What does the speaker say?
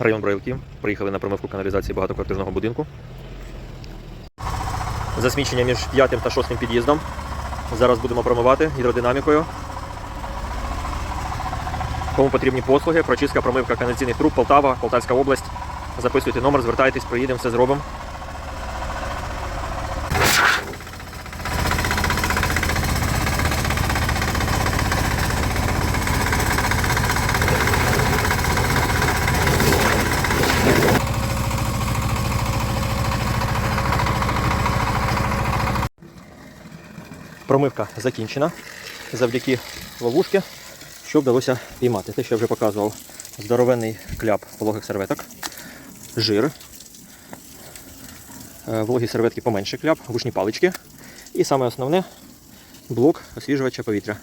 район Броїлки. Приїхали на промивку каналізації багатоквартирного будинку. Засмічення між п'ятим та шостим під'їздом. Зараз будемо промивати гідродинамікою. Кому потрібні послуги, прочистка, промивка каналізаційних труб, Полтава, Полтавська область. Записуйте номер, звертайтесь, приїдемо, все зробимо. Промивка закінчена завдяки ловушки, що вдалося піймати. Те, що я вже показував, здоровенний кляп вологих серветок, жир, е, вологі серветки поменше кляп, вушні палички. І саме основне блок освіжувача повітря.